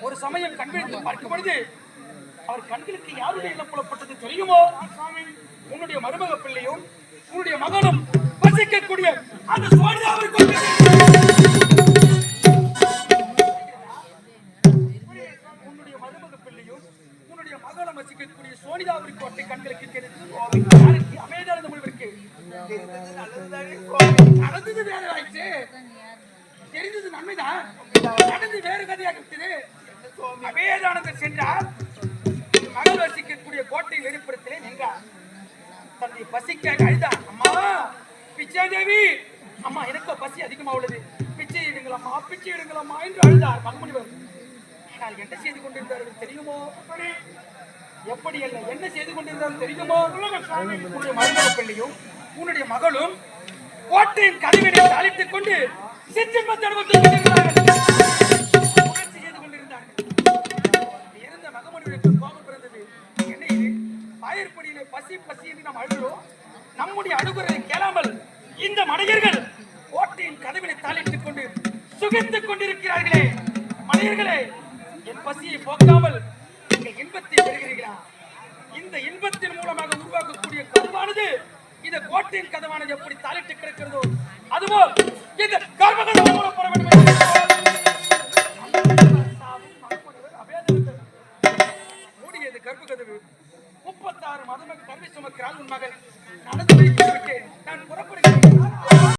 ஒரு சமயம் கண்களுக்கு பார்க்கும் பொழுது அவர் கண்களுக்கு யாருடைய இல்லம் புலப்பட்டது தெரியுமோ? சுவாமி உன்னுடைய மருமக பிள்ளையும் உன்னுடைய மகனும் வசிக்கக்கூடிய அந்த சோனியாவை கொண்டு உன்னுடைய மருமக பிள்ளையும் உன்னுடைய மகளும் வசிக்கக்கூடிய சோனிதாபுரி கோட்டை கண்களுக்கு தெரிந்தது யாருக்கு அமைதியான முடிவிற்கு நடந்தது வேற ஆயிடுச்சு. தெரிந்தது நன்மைதான். நடந்து வேறு கதையாக இருக்குது. அபேதானந்தர் சென்றார். மகள் வசிக்கக்கூடிய கோட்டை வெளிப்புறத்திலே நின்றார். தன்னை பசிக்காக அழுதார். அம்மா பிச்சாதேவி அம்மா எனக்கோ பசி அதிகமா உள்ளது. பிச்சை இடுங்களம்மா பிச்சை இடுங்களம்மா என்று அழுதார் மகமுனிவர் ஆனால் என்ன செய்து கொண்டிருந்தார்கள் தெரியுமோ? எப்படி அல்ல என்ன செய்து கொண்டிருந்தாலும் தெரியுமோ? உன்னுடைய மருமக பிள்ளையும் உன்னுடைய மகளும் கோட்டையின் கதவினை அழைத்துக் கொண்டு கோபம் என்ன இது? ஆயர்படியிலே பசி பசி என்று நாம் அழுகிறோம். நம்முடைய அழுகுறதை கேளாமல் இந்த மனிதர்கள் கோட்டையின் கதவினை தாளிட்டுக் கொண்டு சுகித்துக் கொண்டிருக்கிறார்களே. மனிதர்களே என் பசியை போக்காமல் இந்த இன்பத்தை பெறுகிறீர்களா? இந்த இன்பத்தின் மூலமாக உருவாக்கக்கூடிய கதவானது இந்த கோட்டையின் கதவானது எப்படி தாளிட்டு கிடக்கிறதோ அதுபோல் இந்த கர்மகதம் மூலம் முப்பத்தாறு மதம் கல்வி சுமக்கிறாள் உன் மகள். நடந்து